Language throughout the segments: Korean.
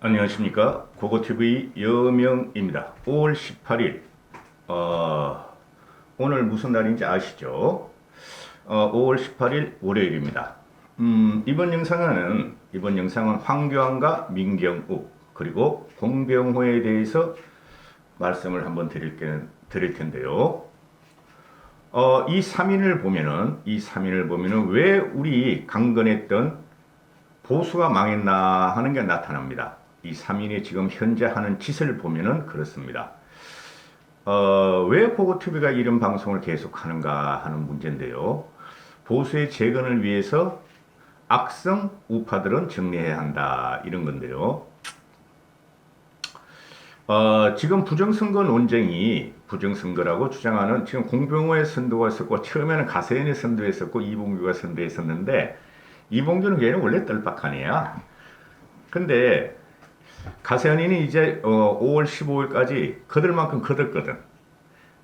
안녕하십니까? 고고TV 여명입니다. 5월 18일. 어, 오늘 무슨 날인지 아시죠? 어, 5월 18일 월요일입니다. 음, 이번 영상은 이번 영상은 황교안과 민경욱 그리고 공병호에 대해서 말씀을 한번 드릴, 게- 드릴 텐데요. 어, 이 3인을 보면은 이 3인을 보면은 왜 우리 강건했던 보수가 망했나 하는 게 나타납니다. 이 3인이 지금 현재 하는 짓을 보면은 그렇습니다. 어, 왜 보고TV가 이런 방송을 계속 하는가 하는 문제인데요. 보수의 재건을 위해서 악성 우파들은 정리해야 한다. 이런 건데요. 어, 지금 부정선거 논쟁이 부정선거라고 주장하는 지금 공병호의 선도가 있었고 처음에는 가세현이 선도했었고 이봉규가 선도했었는데 이봉규는 걔는 원래 애야. 근데 가세현이는 이제 어, 5월 15일까지 거들만큼 거들거든.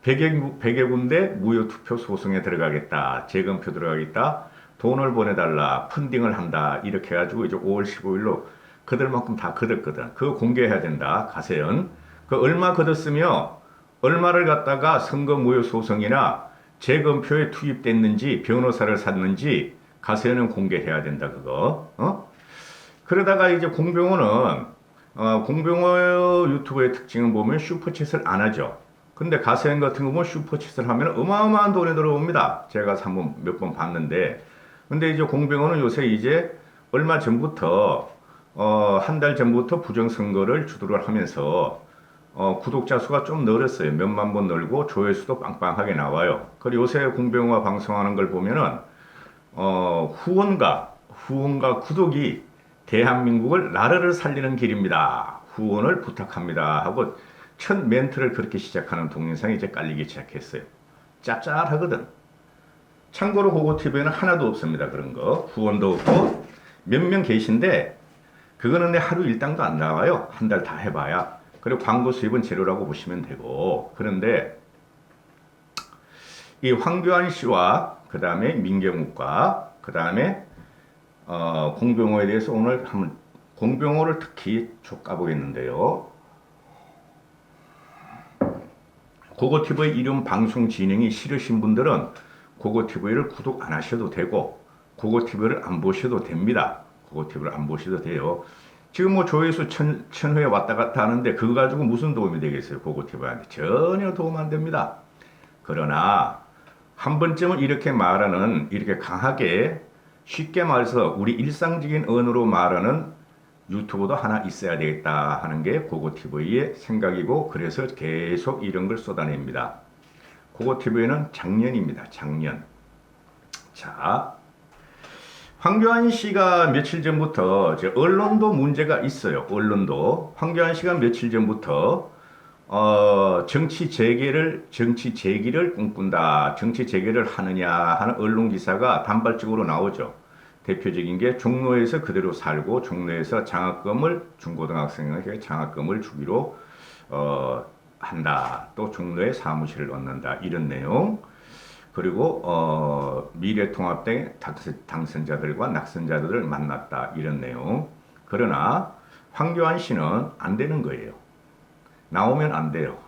100여, 100여 군데 무효 투표 소송에 들어가겠다. 재검표 들어가겠다. 돈을 보내달라. 펀딩을 한다. 이렇게 해가지고 이제 5월 15일로 그들만큼 다 거뒀거든. 그거 공개해야 된다. 가세현. 그 얼마 거뒀으며 얼마를 갖다가 선거 무효 소송이나 재검표에 투입됐는지 변호사를 샀는지 가세현은 공개해야 된다. 그거. 어? 그러다가 이제 공병호는 어, 공병호 유튜브의 특징을 보면 슈퍼챗을 안 하죠. 근데 가세현 같은 거 보면 슈퍼챗을 하면 어마어마한 돈이 들어옵니다. 제가 한번 몇 번 봤는데. 근데 이제 공병호는 요새 이제 얼마 전부터 어, 한 달 전부터 부정선거를 주도를 하면서 어, 구독자 수가 좀 늘었어요. 몇만 번 늘고 조회수도 빵빵하게 나와요. 그리고 요새 공병호가 방송하는 걸 보면은 어, 후원과 후원과 구독이 대한민국을 나라를 살리는 길입니다. 후원을 부탁합니다. 하고 첫 멘트를 그렇게 시작하는 동영상이 이제 깔리기 시작했어요. 짭짤하거든. 참고로 고고TV에는 하나도 없습니다. 그런 거. 후원도 없고 몇 명 계신데 그거는 내 하루 일당도 안 나와요. 한 달 다 해봐야. 그리고 광고 수입은 제로라고 보시면 되고. 그런데 이 황교안 씨와 그 다음에 민경욱과 그 다음에 어, 공병호에 대해서 오늘 한번 공병호를 특히 쭉 까보겠는데요. 고고TV 이름 방송 진행이 싫으신 분들은 고고TV를 구독 안 하셔도 되고 고고TV를 안 보셔도 됩니다. 고고TV를 안 보셔도 돼요. 지금 뭐 조회수 천, 천회 왔다 갔다 하는데 그거 가지고 무슨 도움이 되겠어요? 고고TV한테 전혀 도움 안 됩니다. 그러나 한 번쯤은 이렇게 말하는 이렇게 강하게 쉽게 말해서 우리 일상적인 언어로 말하는 유튜브도 하나 있어야 되겠다 하는 게 고고TV의 생각이고 그래서 계속 이런 걸 쏟아냅니다. 고고TV는 작년입니다. 작년. 자, 황교안 씨가 며칠 전부터 언론도 문제가 있어요. 언론도 황교안 씨가 며칠 전부터 어, 정치 재개를 정치 재기를 꿈꾼다. 정치 재개를 하느냐 하는 언론 기사가 단발적으로 나오죠. 대표적인 게 종로에서 그대로 살고 종로에서 장학금을 중고등학생에게 장학금을 주기로 어, 한다. 또 종로에 사무실을 얻는다. 이런 내용. 그리고 어, 미래통합당 당선- 당선자들과 낙선자들을 만났다. 이런 내용. 그러나 황교안 씨는 안 되는 거예요. 나오면 안 돼요.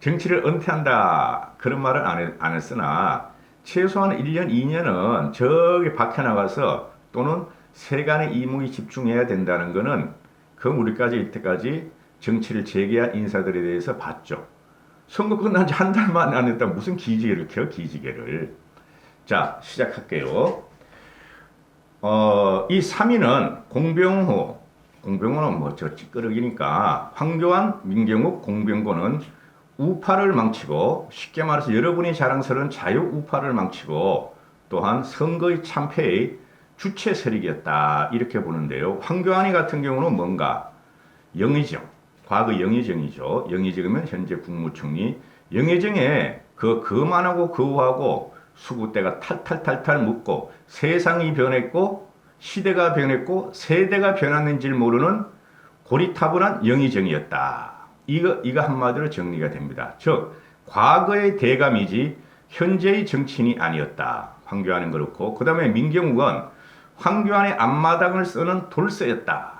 정치를 은퇴한다. 그런 말을 안, 했, 안 했으나 최소한 1년, 2년은 저기 밖에 나가서 또는 세간의 이목이 집중해야 된다는 거는 그 우리까지 이때까지 정치를 재개한 인사들에 대해서 봤죠. 선거 끝난 지 한 달만 안 했다 무슨 기지개를 켜 기지개를. 자 시작할게요. 어, 이 3위는 공병호, 공병호는 뭐 저 찌끄러기니까 황교안, 민경욱, 공병고는 우파를 망치고 쉽게 말해서 여러분이 자랑스러운 자유 우파를 망치고 또한 선거의 참패의 주체 세력이었다 이렇게 보는데요. 황교안이 같은 경우는 뭔가 영의정, 과거 영의정이죠. 영의정이면 현재 국무총리. 영의정에 그 그만하고 그하고 수구대가 탈탈탈탈 묶고 세상이 변했고 시대가 변했고 세대가 변했는지를 모르는 고리타분한 영의정이었다. 이거 이거 한마디로 정리가 됩니다. 즉 과거의 대감이지 현재의 정치인이 아니었다. 황교안은 그렇고 그 다음에 민경욱은 황교안의 앞마당을 쓰는 돌쇠였다.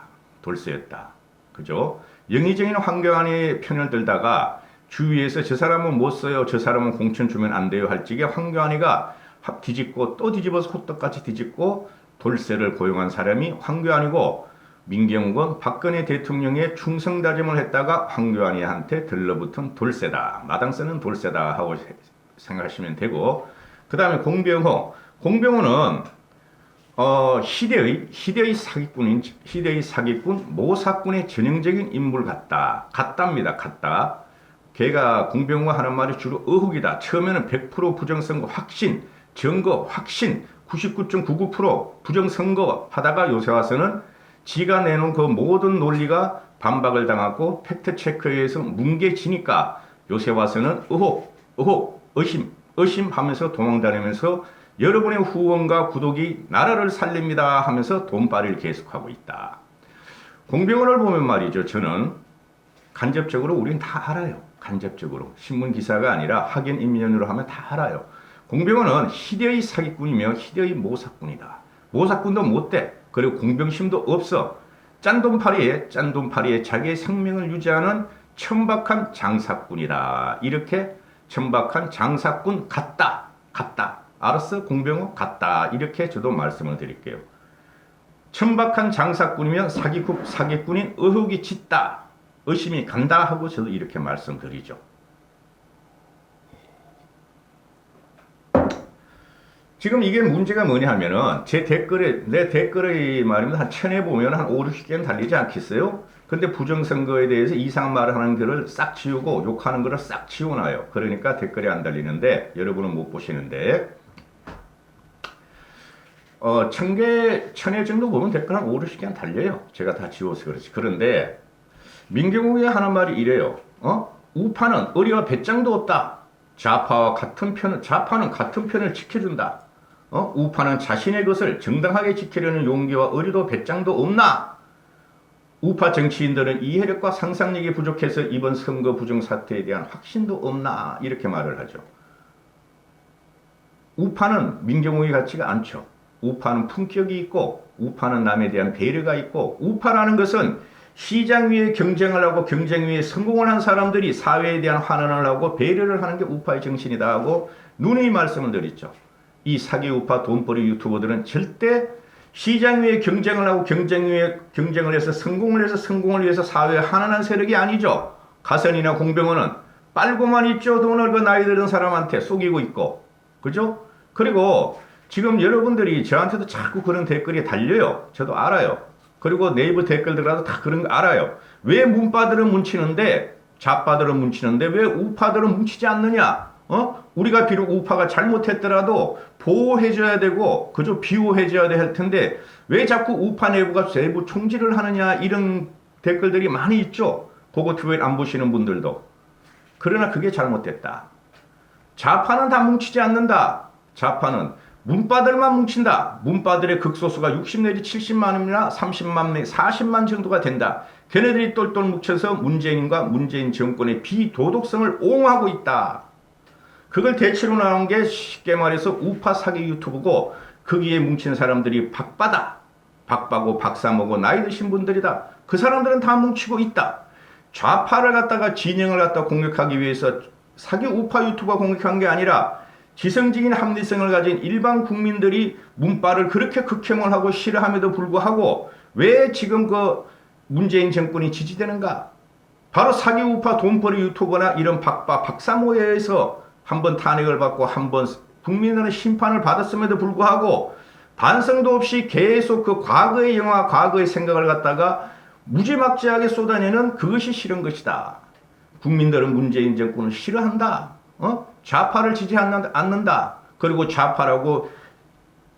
돌쇠였다. 그죠? 영의정인 황교안의 편을 들다가 주위에서 저 사람은 못 써요. 저 사람은 공천 주면 안 돼요. 할 적에 황교안이가 확 뒤집고 또 뒤집어서 호떡같이 뒤집고 돌쇠를 고용한 사람이 황교안이고 민경욱은 박근혜 대통령의 충성 다짐을 했다가 황교안이한테 들러붙은 돌쇠다. 마당쓰는 돌쇠다 하고 생각하시면 되고 그 다음에 공병호. 공병호는 어, 시대의 시대의 사기꾼인 시대의 사기꾼 모사꾼의 전형적인 인물 같다. 같답니다. 같다. 걔가 공병호 하는 말이 주로 의혹이다. 처음에는 100% 부정선거 확신, 증거 확신, 99.99% 부정선거 하다가 요새 와서는 지가 내놓은 그 모든 논리가 반박을 당하고 팩트체크에 의해서 뭉개지니까 요새 와서는 의혹, 의혹, 의심, 의심하면서 도망다니면서 여러분의 후원과 구독이 나라를 살립니다 하면서 돈벌이를 계속하고 있다. 공병원을 보면 말이죠. 저는 간접적으로 우리는 다 알아요. 간접적으로. 신문 기사가 아니라 확인 인면으로 하면 다 알아요. 공병원은 희대의 사기꾼이며 희대의 모사꾼이다. 모사꾼도 못돼. 그리고 공병심도 없어. 짠돈파리에 짠돈파리에 자기의 생명을 유지하는 천박한 장사꾼이다. 이렇게 천박한 장사꾼 같다. 같다. 알았어? 공병호 같다. 이렇게 저도 말씀을 드릴게요. 천박한 장사꾼이면 사기꾼, 사기꾼인 의혹이 짙다. 의심이 간다 하고 저도 이렇게 말씀드리죠. 지금 이게 문제가 뭐냐 하면은 제 댓글에 내 댓글에 말이면 한 천에 보면 한 5, 60개는 달리지 않겠어요? 근데 부정선거에 대해서 이상한 말을 하는 글을 싹 지우고 욕하는 글을 싹 지워놔요. 그러니까 댓글이 안 달리는데 여러분은 못 보시는데 어, 천 개, 천회 정도 보면 댓글 한 5, 60개는 달려요. 제가 다 지워서 그렇지. 그런데 민경욱이 하는 말이 이래요. 어? 우파는 의리와 배짱도 없다. 좌파와 같은 편, 좌파는 같은 편을 지켜준다. 어? 우파는 자신의 것을 정당하게 지키려는 용기와 의리도 배짱도 없나? 우파 정치인들은 이해력과 상상력이 부족해서 이번 선거 부정 사태에 대한 확신도 없나? 이렇게 말을 하죠. 우파는 민경욱이 같지가 않죠. 우파는 품격이 있고 우파는 남에 대한 배려가 있고 우파라는 것은 시장 위에 경쟁을 하고 경쟁 위에 성공을 한 사람들이 사회에 대한 환원을 하고 배려를 하는 게 우파의 정신이다 하고 누누이 말씀을 드렸죠. 이 사기 우파 돈벌이 유튜버들은 절대 시장 위에 경쟁을 하고 경쟁 위에 경쟁을 해서 성공을 해서 성공을 위해서 사회에 환원한 세력이 아니죠. 가선이나 공병원은 빨고만 있죠. 돈을 그 나이 들은 사람한테 속이고 있고. 그죠? 그리고 지금 여러분들이 저한테도 자꾸 그런 댓글이 달려요. 저도 알아요. 그리고 네이버 댓글 들어가도 다 그런 거 알아요. 왜 문파들은 뭉치는데 좌파들은 뭉치는데 왜 우파들은 뭉치지 않느냐? 어? 우리가 비록 우파가 잘못했더라도 보호해줘야 되고 그저 비호해줘야 될 텐데 왜 자꾸 우파 내부가 세부 총질을 하느냐 이런 댓글들이 많이 있죠. 고고튜브에 안 보시는 분들도. 그러나 그게 잘못됐다. 좌파는 다 뭉치지 않는다. 좌파는 문바들만 뭉친다. 문바들의 극소수가 60 내지 70만이나 30만 내 40만 정도가 된다. 걔네들이 똘똘 뭉쳐서 문재인과 문재인 정권의 비도덕성을 옹호하고 있다. 그걸 대체로 나온 게 쉽게 말해서 우파 사기 유튜브고 거기에 뭉친 사람들이 박바다. 박바고 박사모고 나이 드신 분들이다. 그 사람들은 다 뭉치고 있다. 좌파를 갖다가 진영을 갖다 공격하기 위해서 사기 우파 유튜버 공격한 게 아니라 지성적인 합리성을 가진 일반 국민들이 문바를 그렇게 극혐을 하고 싫어함에도 불구하고 왜 지금 그 문재인 정권이 지지되는가? 바로 사기 우파 돈벌이 유튜버나 이런 박바 박사모에서 한 번 탄핵을 받고 한 번 국민들의 심판을 받았음에도 불구하고 반성도 없이 계속 그 과거의 영화, 과거의 생각을 갖다가 무지막지하게 쏟아내는 그것이 싫은 것이다. 국민들은 문재인 정권을 싫어한다. 어? 좌파를 지지하지 않는다. 그리고 좌파라고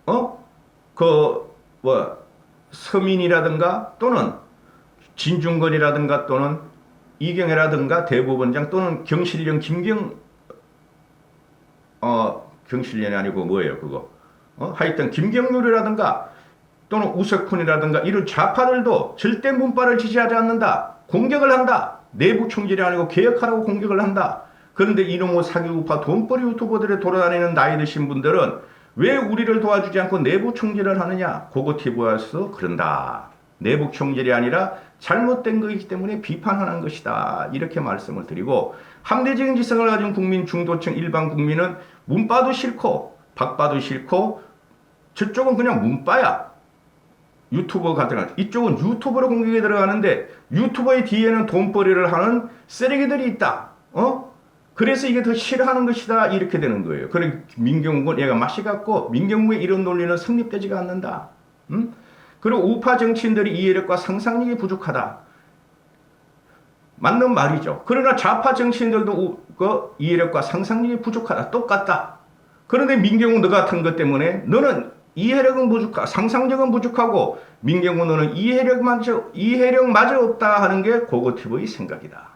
어? 그 뭐 서민이라든가 또는 진중권이라든가 또는 이경애라든가 대법원장 또는 경실련 김경 어 경실련이 아니고 뭐예요 그거 어? 하여튼 김경률이라든가 또는 우석훈이라든가 이런 좌파들도 절대 문파를 지지하지 않는다. 공격을 한다. 내부 총질이 아니고 개혁하라고 공격을 한다. 그런데 이놈의 사기우파 돈벌이 유튜버들에 돌아다니는 나이 드신 분들은 왜 우리를 도와주지 않고 내부 총질을 하느냐? 고고 TV에서 그런다. 내부 총질이 아니라 잘못된 것이기 때문에 비판하는 것이다. 이렇게 말씀을 드리고 합리적인 지성을 가진 국민 중도층 일반 국민은 문바도 싫고 박바도 싫고 저쪽은 그냥 문바야. 유튜버 같은 거. 이쪽은 유튜버로 공격에 들어가는데 유튜버의 뒤에는 돈벌이를 하는 쓰레기들이 있다. 어? 그래서 이게 더 싫어하는 것이다. 이렇게 되는 거예요. 그래 민경욱은 얘가 맛이 같고 민경욱의 이런 논리는 성립되지가 않는다. 음? 그리고 우파 정치인들이 이해력과 상상력이 부족하다. 맞는 말이죠. 그러나 좌파 정치인들도 우- 그 이해력과 상상력이 부족하다. 똑같다. 그런데 민경욱 너 같은 것 때문에 너는 이해력은 부족하, 상상력은 부족하고 민경욱 너는 이해력마저 이해력마저 없다 하는 게 고고티브의 생각이다.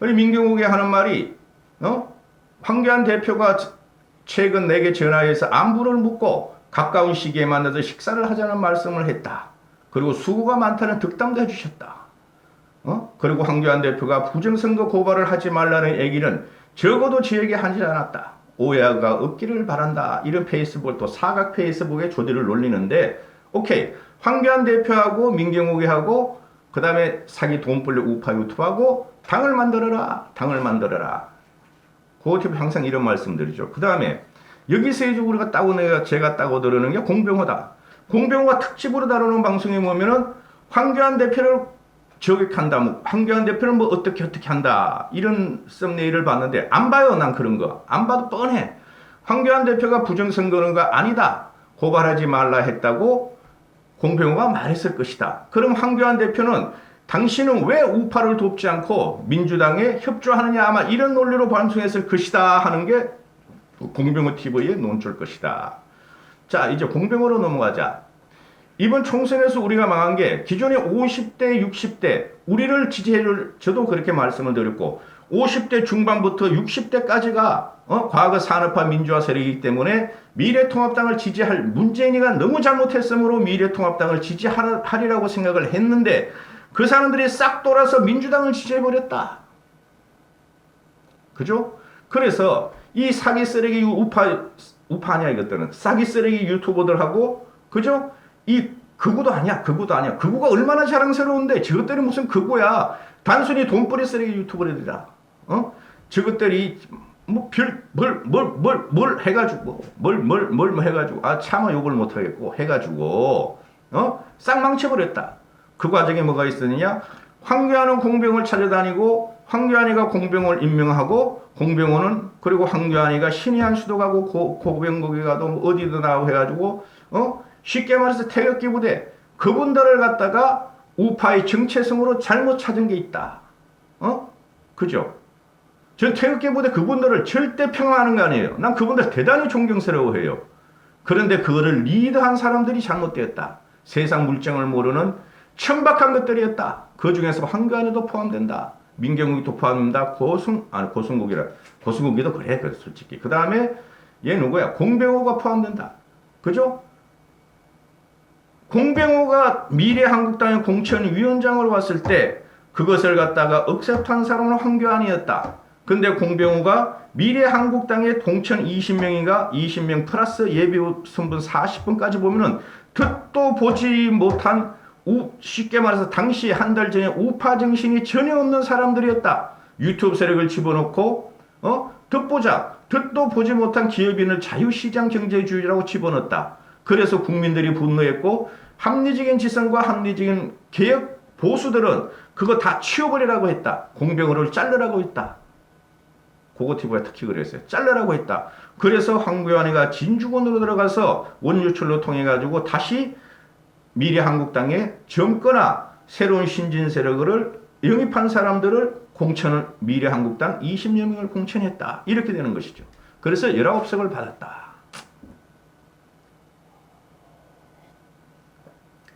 우리 민경욱이 하는 말이 어? 황교안 대표가 최근 내게 전화해서 안부를 묻고 가까운 시기에 만나서 식사를 하자는 말씀을 했다. 그리고 수고가 많다는 득담도 해주셨다. 어? 그리고 황교안 대표가 부정선거 고발을 하지 말라는 얘기는 적어도 저에게 하지 않았다. 오해가 없기를 바란다. 이런 페이스북 또 사각 페이스북에 조디를 놀리는데 오케이 황교안 대표하고 민경욱이하고 그 다음에 사기 돈 벌려 우파 유튜브하고 당을 만들어라. 당을 만들어라. 고티브 항상 이런 말씀드리죠. 그 다음에 여기서 이제 우리가 따고 내가 제가 따고 들으는 게 공병호다. 공병호가 특집으로 다루는 방송에 보면은 황교안 대표를 저격한다. 뭐 황교안 대표를 뭐 어떻게 어떻게 한다. 이런 썸네일을 봤는데 안 봐요. 난 그런 거. 안 봐도 뻔해. 황교안 대표가 부정선거가 아니다. 고발하지 말라 했다고 공병호가 말했을 것이다. 그럼 황교안 대표는 당신은 왜 우파를 돕지 않고 민주당에 협조하느냐 아마 이런 논리로 방송했을 것이다 하는 게 공병호 TV의 논조일 것이다. 자 이제 공병호로 넘어가자. 이번 총선에서 우리가 망한 게 기존의 50대, 60대 우리를 지지해줄 저도 그렇게 말씀을 드렸고 50대 중반부터 60대까지가 어? 과거 산업화 민주화 세력이기 때문에 미래통합당을 지지할 문재인이가 너무 잘못했으므로 미래통합당을 지지하리라고 생각을 했는데 그 사람들이 싹 돌아서 민주당을 지지해버렸다. 그죠? 그래서 이 사기 쓰레기 우파 우파 아니야 이것들은 사기 쓰레기 유튜버들하고 그죠? 이 극우도 아니야 극우도 아니야. 극우가 얼마나 자랑스러운데 저것들이 무슨 극우야. 단순히 돈벌이 쓰레기 유튜버들이다 어? 저것들이 뭐별뭘뭘뭘 뭘 해가지고 뭘 뭘 뭘 해가지고 아 차마 욕을 못 하겠고 해가지고 어? 쌍망쳐버렸다. 그 과정에 뭐가 있었느냐? 황교안은 공병을 찾아다니고 황교안이가 공병을 임명하고 공병호는 그리고 황교안이가 신의 한 수도 가고 고, 고병국에 가도 뭐 어디도 나고 해가지고 어 쉽게 말해서 태극기 부대 그분들을 갖다가 우파의 정체성으로 잘못 찾은 게 있다. 어? 그죠? 전 태극기 부대 그분들을 절대 평화하는 거 아니에요. 난 그분들 대단히 존경스러워해요. 그런데 그거를 리드한 사람들이 잘못되었다. 세상 물정을 모르는 천박한 것들이었다. 그 중에서 황교안이도 포함된다. 민경욱이도 포함된다. 고승 아니 고승국이라 고승국이도 그래 그 솔직히. 그 다음에 얘 누구야? 공병호가 포함된다. 그죠? 공병호가 미래 한국당의 공천 위원장으로 왔을 때 그것을 갖다가 억셉트한 사람은 황교안이었다. 근데 공병호가 미래 한국당의 동천 20명인가 20명 플러스 예비 선분 40분까지 보면은 듣도 보지 못한 우, 쉽게 말해서 당시 한 달 전에 우파 정신이 전혀 없는 사람들이었다. 유튜브 세력을 집어넣고 어 듣보자 듣도 보지 못한 기업인을 자유시장 경제주의라고 집어넣었다. 그래서 국민들이 분노했고 합리적인 지성과 합리적인 개혁 보수들은 그거 다 치워버리라고 했다. 공병호를 자르라고 했다. 고고티브가 특히 그랬어요. 자르라고 했다. 그래서 황교안이가 진주권으로 들어가서 원유출로 통해 가지고 다시 미래한국당에 젊거나 새로운 신진 세력을 영입한 사람들을 공천을 미래한국당 20여 명을 공천했다. 이렇게 되는 것이죠. 그래서 19석을 받았다.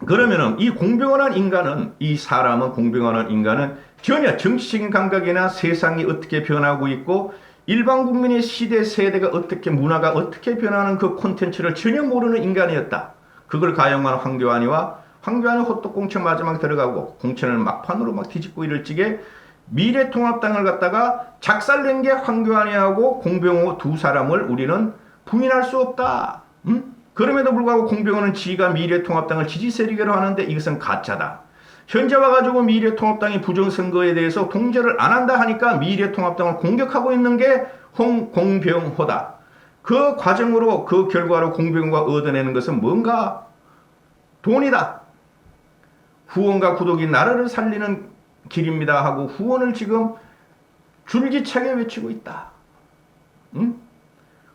그러면은 이 공병원한 인간은 이 사람은 공병원한 인간은 전혀 정치적인 감각이나 세상이 어떻게 변하고 있고 일반 국민의 시대 세대가 어떻게 문화가 어떻게 변하는 그 콘텐츠를 전혀 모르는 인간이었다. 그걸 가용한 황교안이와 황교안이 호떡 공천 마지막 들어가고 공천을 막판으로 막 뒤집고 이럴 적에 미래통합당을 갖다가 작살낸 게 황교안이하고 공병호 두 사람을 우리는 부인할 수 없다. 음? 그럼에도 불구하고 공병호는 지가 미래통합당을 지지 세력이라고 하는데 이것은 가짜다. 현재 와가지고 미래통합당이 부정선거에 대해서 동조를 안 한다 하니까 미래통합당을 공격하고 있는 게 홍공병호다. 그 과정으로 그 결과로 공병호가 얻어내는 것은 뭔가 돈이다. 후원과 구독이 나라를 살리는 길입니다 하고 후원을 지금 줄기차게 외치고 있다. 응?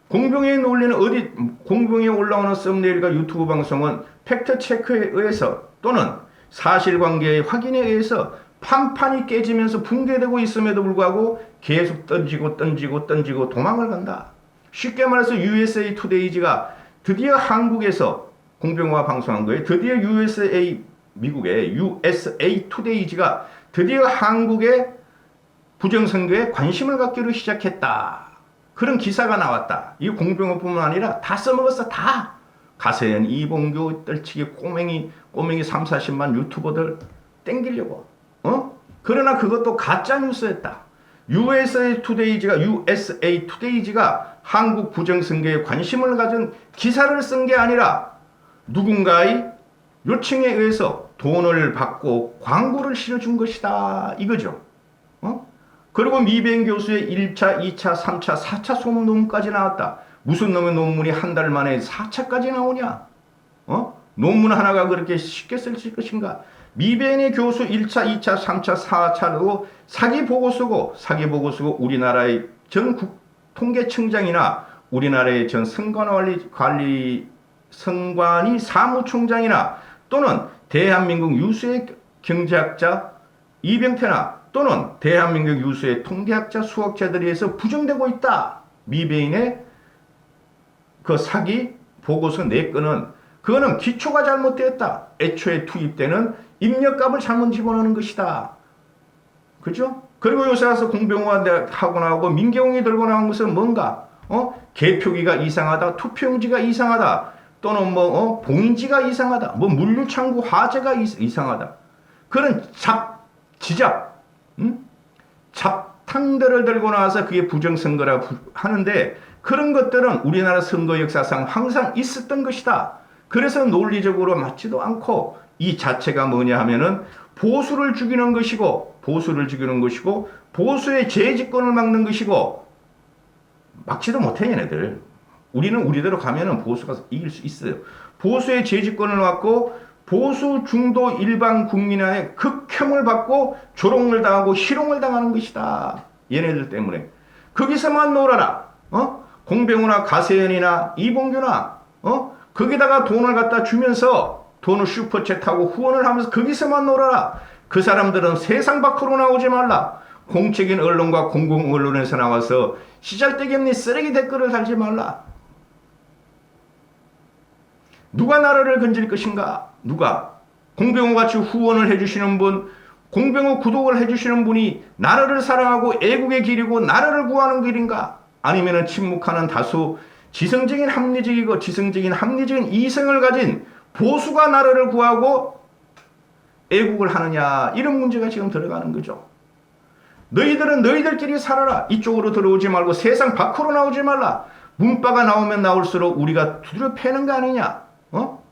공병의 논리는 어디 공병에 올라오는 썸네일과 유튜브 방송은 팩트 체크에 의해서 또는 사실관계의 확인에 의해서 판판이 깨지면서 붕괴되고 있음에도 불구하고 계속 던지고 던지고 던지고 도망을 간다. 쉽게 말해서 USA 투데이지가 드디어 한국에서 공병화 방송한 거예요. 드디어 USA 미국의 USA 투데이지가 드디어 한국의 부정선거에 관심을 갖기로 시작했다. 그런 기사가 나왔다. 이 공병호뿐만 아니라 다 써먹었어. 다. 가세현, 이봉규, 떨치기, 꼬맹이, 꼬맹이 3, 40만 유튜버들 땡기려고. 어? 그러나 그것도 가짜 뉴스였다. USA 투데이지가 USA 투데이지가 한국 부정선거에 관심을 가진 기사를 쓴 게 아니라 누군가의 요청에 의해서 돈을 받고 광고를 실어준 것이다. 이거죠. 어? 그리고 미뱅 교수의 1차, 2차, 3차, 4차 소문 논문까지 나왔다. 무슨 놈의 논문이 한 달 만에 4차까지 나오냐? 어? 논문 하나가 그렇게 쉽게 쓸 것인가? 미뱅의 교수 1차, 2차, 3차, 4차로 사기 보고 쓰고 사기 보고 쓰고 우리나라의 전 국, 통계청장이나 우리나라의 전 선관관리 관리 선관위 사무총장이나 또는 대한민국 유수의 경제학자 이병태나 또는 대한민국 유수의 통계학자 수학자들에 의해서 부정되고 있다. 미베인의 그 사기 보고서 네 건은 그거는 기초가 잘못되었다. 애초에 투입되는 입력값을 잘못 집어넣는 것이다. 그죠? 그리고 요새 와서 공병호가 하고 나오고 민경이 들고 나온 것은 뭔가 어? 개표기가 이상하다, 투표용지가 이상하다, 또는 뭐 어? 봉지가 이상하다, 뭐 물류창고 화재가 이, 상하다 그런 잡 지잡, 음? 잡탕들을 들고 나와서 그게 부정선거라 하는데 그런 것들은 우리나라 선거 역사상 항상 있었던 것이다. 그래서 논리적으로 맞지도 않고 이 자체가 뭐냐 하면은 보수를 죽이는 것이고 보수를 죽이는 것이고 보수의 재집권을 막는 것이고 막지도 못해 얘네들. 우리는 우리대로 가면은 보수가 이길 수 있어요. 보수의 재집권을 막고 보수 중도 일반 국민의 극혐을 받고 조롱을 당하고 희롱을 당하는 것이다. 얘네들 때문에. 거기서만 놀아라. 어? 공병우나 가세현이나 이봉규나 어? 거기다가 돈을 갖다 주면서 돈을 슈퍼챗하고 후원을 하면서 거기서만 놀아라. 그 사람들은 세상 밖으로 나오지 말라. 공적인 언론과 공공 언론에서 나와서 시잘데기 없는 쓰레기 댓글을 달지 말라. 누가 나라를 건질 것인가? 누가? 공병호 같이 후원을 해주시는 분, 공병호 구독을 해주시는 분이 나라를 사랑하고 애국의 길이고 나라를 구하는 길인가? 아니면 침묵하는 다수 지성적인 합리적이고 지성적인 합리적인 이성을 가진 보수가 나라를 구하고 애국을 하느냐 이런 문제가 지금 들어가는 거죠. 너희들은 너희들끼리 살아라. 이쪽으로 들어오지 말고 세상 밖으로 나오지 말라. 문바가 나오면 나올수록 우리가 두드려 패는 거 아니냐? 어?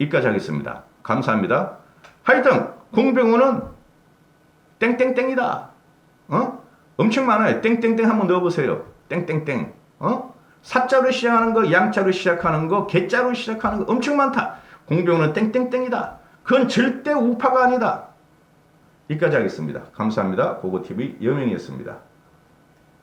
여기까지 하겠습니다. 감사합니다. 하여튼 공병호는 땡땡땡이다. 어? 엄청 많아요. 땡땡땡 한번 넣어보세요. 땡땡땡. 어? 사자로 시작하는 거, 양자로 시작하는 거, 개자로 시작하는 거 엄청 많다. 공병호는 땡땡땡이다. 그건 절대 우파가 아니다. 여기까지 하겠습니다. 감사합니다. 고고TV 여명이었습니다.